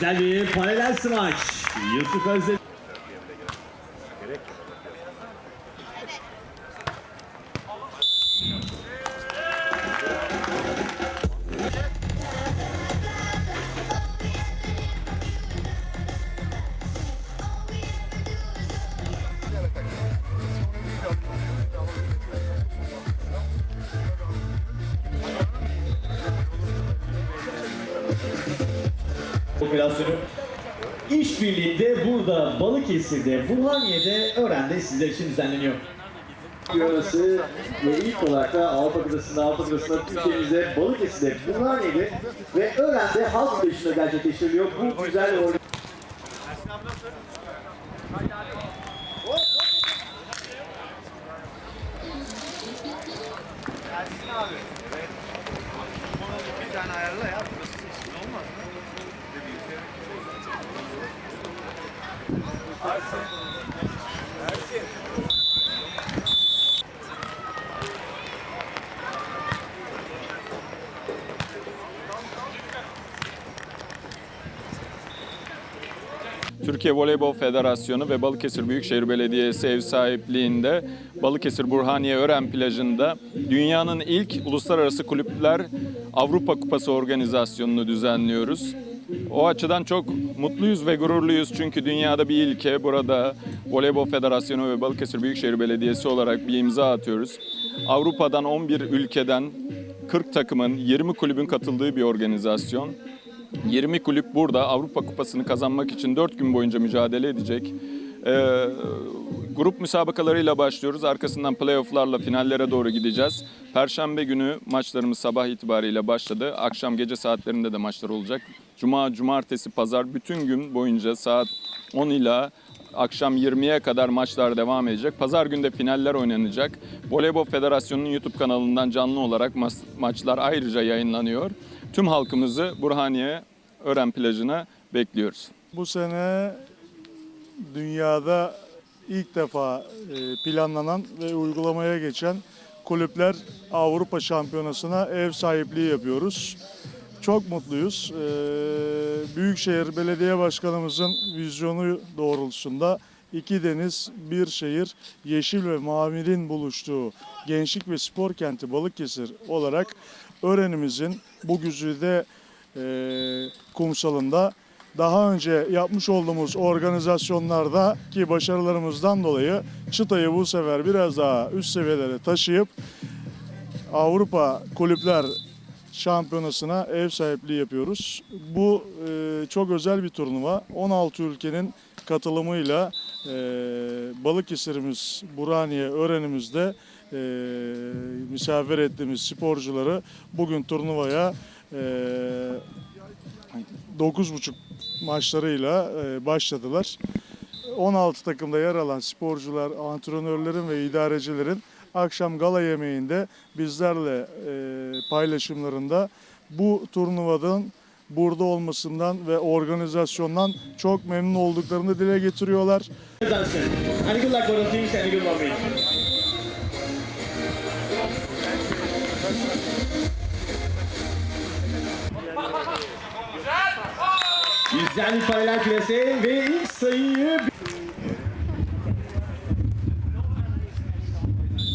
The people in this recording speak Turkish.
Güzel bir paralel smaç. Yusuf Özdemir. Operasyonu işbirliğinde burada Balıkesir'de, Burhaniye'de Ören'de sizler için düzenleniyor. Arası ve ilk olarak da Avrupa Kıtası'nda, Avrupa Kıtası'nda Türkiye'mizde, Balıkesir'de, Burhaniye'de ve Ören'de halk dışında gerçekleştiriliyor. Bu güzel organizasyon. Ersin abi. Evet. Bir tane ayarla ya. Burası olmaz mı? Türkiye Voleybol Federasyonu ve Balıkesir Büyükşehir Belediyesi ev sahipliğinde Balıkesir Burhaniye Ören plajında dünyanın ilk uluslararası kulüpler Avrupa Kupası organizasyonunu düzenliyoruz. O açıdan çok mutluyuz ve gururluyuz çünkü dünyada bir ilke burada Voleybol Federasyonu ve Balıkesir Büyükşehir Belediyesi olarak bir imza atıyoruz. Avrupa'dan 11 ülkeden 40 takımın 20 kulübün katıldığı bir organizasyon. 20 kulüp burada Avrupa Kupası'nı kazanmak için 4 gün boyunca mücadele edecek. Ee, grup müsabakalarıyla başlıyoruz. Arkasından playofflarla finallere doğru gideceğiz. Perşembe günü maçlarımız sabah itibariyle başladı. Akşam gece saatlerinde de maçlar olacak. Cuma, cumartesi, pazar bütün gün boyunca saat 10 ila akşam 20'ye kadar maçlar devam edecek. Pazar günde finaller oynanacak. Voleybol Federasyonu'nun YouTube kanalından canlı olarak maçlar ayrıca yayınlanıyor. Tüm halkımızı Burhaniye Ören plajına bekliyoruz. Bu sene dünyada ilk defa e, planlanan ve uygulamaya geçen kulüpler Avrupa Şampiyonası'na ev sahipliği yapıyoruz. Çok mutluyuz. Ee, Büyükşehir Belediye Başkanımızın vizyonu doğrultusunda iki deniz, bir şehir, yeşil ve mavinin buluştuğu gençlik ve spor kenti Balıkesir olarak öğrenimizin bu güzide e, kumsalında daha önce yapmış olduğumuz organizasyonlarda ki başarılarımızdan dolayı çıtayı bu sefer biraz daha üst seviyelere taşıyıp Avrupa Kulüpler Şampiyonası'na ev sahipliği yapıyoruz. Bu e, çok özel bir turnuva. 16 ülkenin katılımıyla e, Balıkesir'imiz, Burhaniye, Ören'imizde e, misafir ettiğimiz sporcuları bugün turnuvaya e, 9.30 maçlarıyla e, başladılar. 16 takımda yer alan sporcular, antrenörlerin ve idarecilerin akşam gala yemeğinde bizlerle e, paylaşımlarında bu turnuvadan burada olmasından ve organizasyondan çok memnun olduklarını dile getiriyorlar. Bir paralel plase ve ilk sayıyı